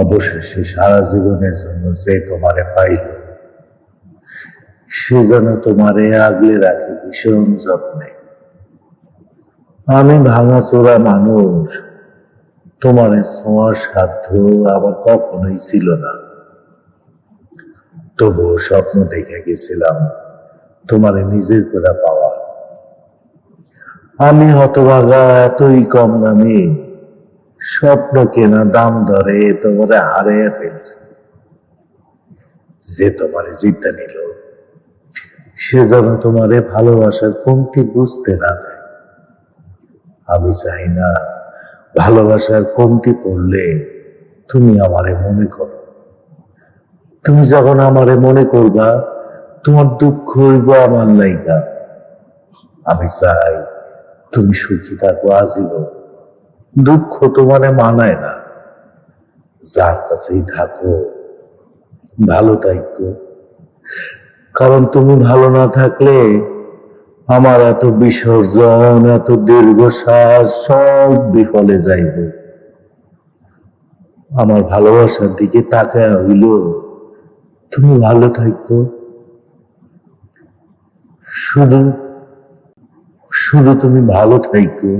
অবশেষে সারা জীবনের জন্য যে তোমারে পাইল, সে যেন তোমারে আগলে রাখে ভীষণ যত্নে। আমি ভাঙাচোরা মানুষ, তোমার ছোঁয়ার সাধ্য আমার কখনোই ছিল না। তবুও স্বপ্ন দেখে গেছিলাম তোমারে নিজের করে পাওয়া। আমি হতভাগা, এতই কম দামে স্বপ্ন কেনা দাম ধরে তোমারে হারিয়ে ফেলছে। যে তোমার জিততে নিল, সে যেন তোমারে ভালোবাসার কমতি বুঝতে না দেয়। আমি চাই না ভালোবাসার কমতি পড়লে তুমি আমারে মনে করো। তুমি যখন আমারে মনে করবা, তোমার দুঃখ হইব আমার লাইগা। আমি চাই তুমি সুখী থাকো, আজীবন দুঃখ তোমারে মানায় না। যার কাছেই থাকো, ভালো থাকো কারণ তুমি ভালো না থাকলে আমার এত বিসর্জন, এত দীর্ঘশ্বাস সব বিফলে যাইব। আমার ভালোবাসার দিকে তাকায় হইল তুমি ভালো থাকো শুধু শুধু তুমি ভালো থাকো